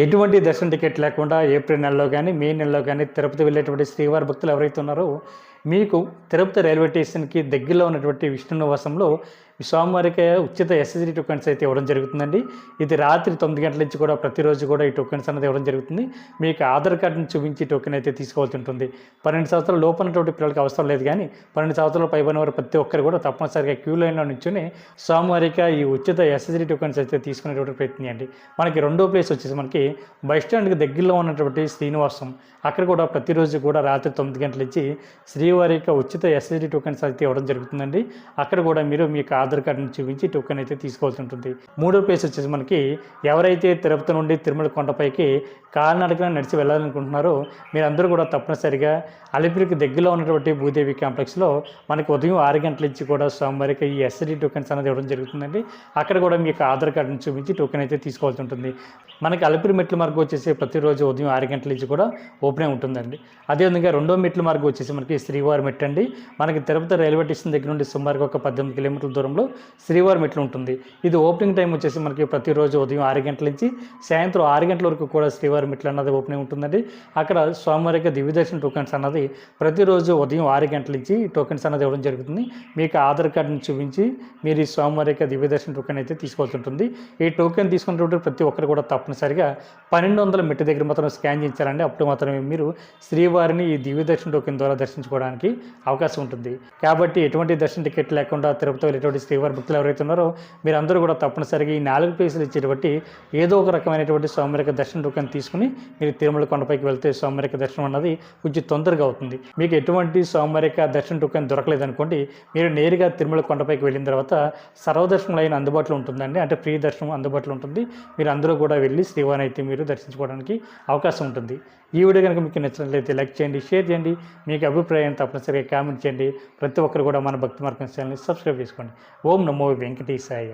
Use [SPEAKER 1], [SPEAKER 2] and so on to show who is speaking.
[SPEAKER 1] ఎటువంటి దర్శన టికెట్ లేకుండా ఏప్రిల్ నెలలో కానీ మే నెలలో కానీ తిరుపతి వెళ్ళేటువంటి శ్రీవారి భక్తులు ఎవరైతే ఉన్నారో మీకు తిరుపతి రైల్వే స్టేషన్కి దగ్గరలో ఉన్నటువంటి విష్ణు నివాసంలో స్వామివారికి ఉచిత ఎస్ఎస్డి టోకెన్స్ అయితే ఇవ్వడం జరుగుతుందండి. ఇది రాత్రి తొమ్మిది గంటల నుంచి కూడా ప్రతిరోజు కూడా ఈ టోకెన్స్ అనేది ఇవ్వడం జరుగుతుంది. మీకు ఆధార్ కార్డుని చూపించి టోకెన్ అయితే తీసుకోవాల్సి ఉంటుంది. పన్నెండు సంవత్సరాల లోపు ఉన్నటువంటి పిల్లలకి అవసరం లేదు కానీ పన్నెండు సంవత్సరాల పైబడిన వారు ప్రతి ఒక్కరు కూడా తప్పనిసరిగా క్యూ లైన్లో నుంచుని స్వామివారికి ఈ ఉచిత ఎస్ఎస్డి టోకెన్స్ అయితే తీసుకునేటువంటి ప్రయత్నం చేయండి. మనకి రెండో ప్లేస్ వచ్చేసి మనకి బస్ స్టాండ్కి దగ్గరలో ఉన్నటువంటి శ్రీనివాసం. అక్కడ కూడా ప్రతిరోజు కూడా రాత్రి తొమ్మిది గంటల నుంచి శ్రీవారి యొక్క ఉచిత ఎస్ఎస్డి టోకెన్స్ అయితే ఇవ్వడం జరుగుతుందండి. అక్కడ కూడా మీరు మీకు ఆధార్ ఆధార్ కార్డుని చూపించి టోకెన్ అయితే తీసుకోవాల్సి ఉంటుంది. మూడో ప్లేస్ వచ్చేసి మనకి ఎవరైతే తిరుపతి నుండి తిరుమల కొండపైకి కాలినడకన నడిచి వెళ్ళాలనుకుంటున్నారో మీరందరూ కూడా తప్పనిసరిగా అలిపిరికి దగ్గరలో ఉన్నటువంటి భూదేవి కాంప్లెక్స్లో మనకి ఉదయం ఆరు గంటల నుంచి కూడా సోమవారికి ఈ ఎస్ఎస్డి టోకెన్స్ అనేది ఇవ్వడం జరుగుతుందండి. అక్కడ కూడా మీకు ఆధార్ కార్డుని చూపించి టోకెన్ అయితే తీసుకోవాల్సి ఉంటుంది. మనకి అలిపిరి మెట్ల మార్గం వచ్చేసి ప్రతిరోజు ఉదయం ఆరు గంటల నుంచి కూడా ఓపెన్ అయి ఉంటుందండి. అదేవిధంగా రెండో మెట్ల మార్గం వచ్చేసి మనకి శ్రీవారి మెట్ అండి మనకి తిరుపతి రైల్వే స్టేషన్ దగ్గర నుండి సుమారుగా ఒక పద్దెనిమిది కిలోమీటర్ల దూరం దూరంలో శ్రీవారి మెట్లు ఉంటుంది. ఇది ఓపెనింగ్ టైం వచ్చేసి మనకి ప్రతిరోజు ఉదయం ఆరు గంటల నుంచి సాయంత్రం ఆరు గంటల వరకు కూడా శ్రీవారి మెట్లు అన్నది ఓపెనింగ్ ఉంటుందండి. అక్కడ స్వామివారికి దివ్యదర్శన టోకెన్స్ అన్నది ప్రతిరోజు ఉదయం ఆరు గంటల నుంచి టోకెన్స్ అన్నది ఇవ్వడం జరుగుతుంది. మీకు ఆధార్ కార్డుని చూపించి మీరు ఈ స్వామివారి యొక్క దివ్యదర్శన టోకెన్ అయితే తీసుకోవాల్సి ఉంటుంది. ఈ టోకెన్ తీసుకున్నటువంటి ప్రతి ఒక్కరు కూడా తప్పనిసరిగా పన్నెండు వందల మెట్టు దగ్గర మాత్రం స్కాన్ చేయించాలండి. అప్పుడు మాత్రమే మీరు శ్రీవారిని ఈ దివ్యదర్శన టోకెన్ ద్వారా దర్శించుకోవడానికి అవకాశం ఉంటుంది. కాబట్టి ఎటువంటి దర్శన టికెట్ లేకుండా తిరుపతి వెళ్ళేటువంటి శ్రీవారి భక్తులు ఎవరైతే ఉన్నారో మీరందరూ కూడా తప్పనిసరిగా ఈ నాలుగు ప్లేసులు ఇచ్చేటువంటి ఏదో ఒక రకమైనటువంటి స్వామివారి దర్శన టోకెన్ తీసుకుని మీరు తిరుమల కొండపైకి వెళ్తే స్వామివారి దర్శనం అన్నది కొంచెం తొందరగా అవుతుంది. మీకు ఎటువంటి స్వామివారి దర్శన టోకెన్ దొరకలేదు అనుకోండి మీరు నేరుగా తిరుమల కొండపైకి వెళ్ళిన తర్వాత సర్వదర్శనం లైన్ అందుబాటులో ఉంటుందండి. అంటే ఫ్రీ దర్శనం అందుబాటులో ఉంటుంది. మీరు అందరూ కూడా వెళ్ళి శ్రీవారిని అయితే మీరు దర్శించుకోవడానికి అవకాశం ఉంటుంది. ఈ వీడియో కనుక మీకు నచ్చినట్లయితే లైక్ చేయండి షేర్ చేయండి. మీకు అభిప్రాయం తప్పనిసరిగా కామెంట్ చేయండి. ప్రతి ఒక్కరు కూడా మన భక్తి మార్గం ఛానల్ని సబ్స్క్రైబ్ చేసుకోండి. ఓం నమో వెంకటేశాయ